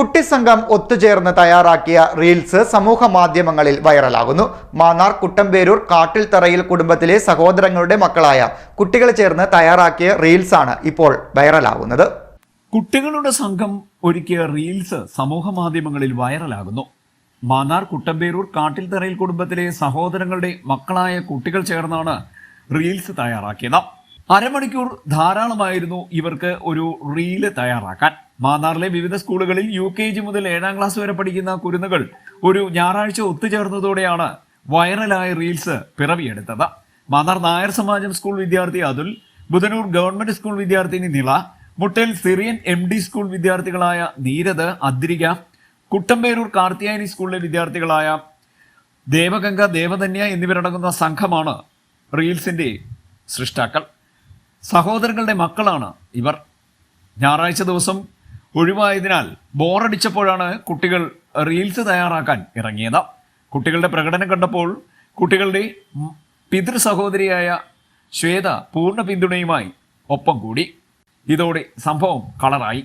കുട്ടിസംഘം ഒത്തുചേർന്ന് തയ്യാറാക്കിയ റീൽസ് സമൂഹ മാധ്യമങ്ങളിൽ വൈറലാകുന്നു. മാന്നാർ കുട്ടമ്പേരൂർ കാട്ടിൽ തറയിൽ കുടുംബത്തിലെ സഹോദരങ്ങളുടെ മക്കളായ കുട്ടികൾ ചേർന്ന് തയ്യാറാക്കിയ റീൽസാണ് ഇപ്പോൾ വൈറലാകുന്നത്. കുട്ടികളുടെ സംഘം ഒരുക്കിയ റീൽസ് സമൂഹ മാധ്യമങ്ങളിൽ വൈറലാകുന്നു. മാന്നാർ കുട്ടമ്പേരൂർ കാട്ടിൽ തറയിൽ കുടുംബത്തിലെ സഹോദരങ്ങളുടെ മക്കളായ കുട്ടികൾ ചേർന്നാണ് റീൽസ് തയ്യാറാക്കിയത്. അരമണിക്കൂർ ധാരാളമായിരുന്നു ഇവർക്ക് ഒരു റീൽ തയ്യാറാക്കാൻ. മാന്നാറിലെ വിവിധ സ്കൂളുകളിൽ യു കെ ജി മുതൽ ഏഴാം ക്ലാസ് വരെ പഠിക്കുന്ന കുരുന്നുകൾ ഒരു ഞായറാഴ്ച ഒത്തുചേർന്നതോടെയാണ് വൈറലായ റീൽസ് പിറവിയെടുത്തത്. മാന്നാർ നായർ സമാജം സ്കൂൾ വിദ്യാർത്ഥി അതുൽ ബുധനൂർ ഗവൺമെന്റ് സ്കൂൾ വിദ്യാർത്ഥിനി Nila Muttel Syrian M D school വിദ്യാർത്ഥികളായ Neerad Adrika Kuttamperoor Karthiyani സ്കൂളിലെ വിദ്യാർത്ഥികളായ ദേവഗംഗ ദേവധന്യ എന്നിവരടങ്ങുന്ന സംഘമാണ് റീൽസിന്റെ സൃഷ്ടാക്കൾ. സഹോദരങ്ങളുടെ മക്കളാണ് ഇവർ. ഞായറാഴ്ച ദിവസം ഒഴിവായതിനാൽ ബോറടിച്ചപ്പോഴാണ് കുട്ടികൾ റീൽസ് തയ്യാറാക്കാൻ ഇറങ്ങിയത്. കുട്ടികളുടെ പ്രകടനം കണ്ടപ്പോൾ കുട്ടികളുടെ പിതൃ സഹോദരിയായ ശ്വേത പൂർണ പിന്തുണയുമായി ഒപ്പം കൂടി. ഇതോടെ സംഭവം കളറായി.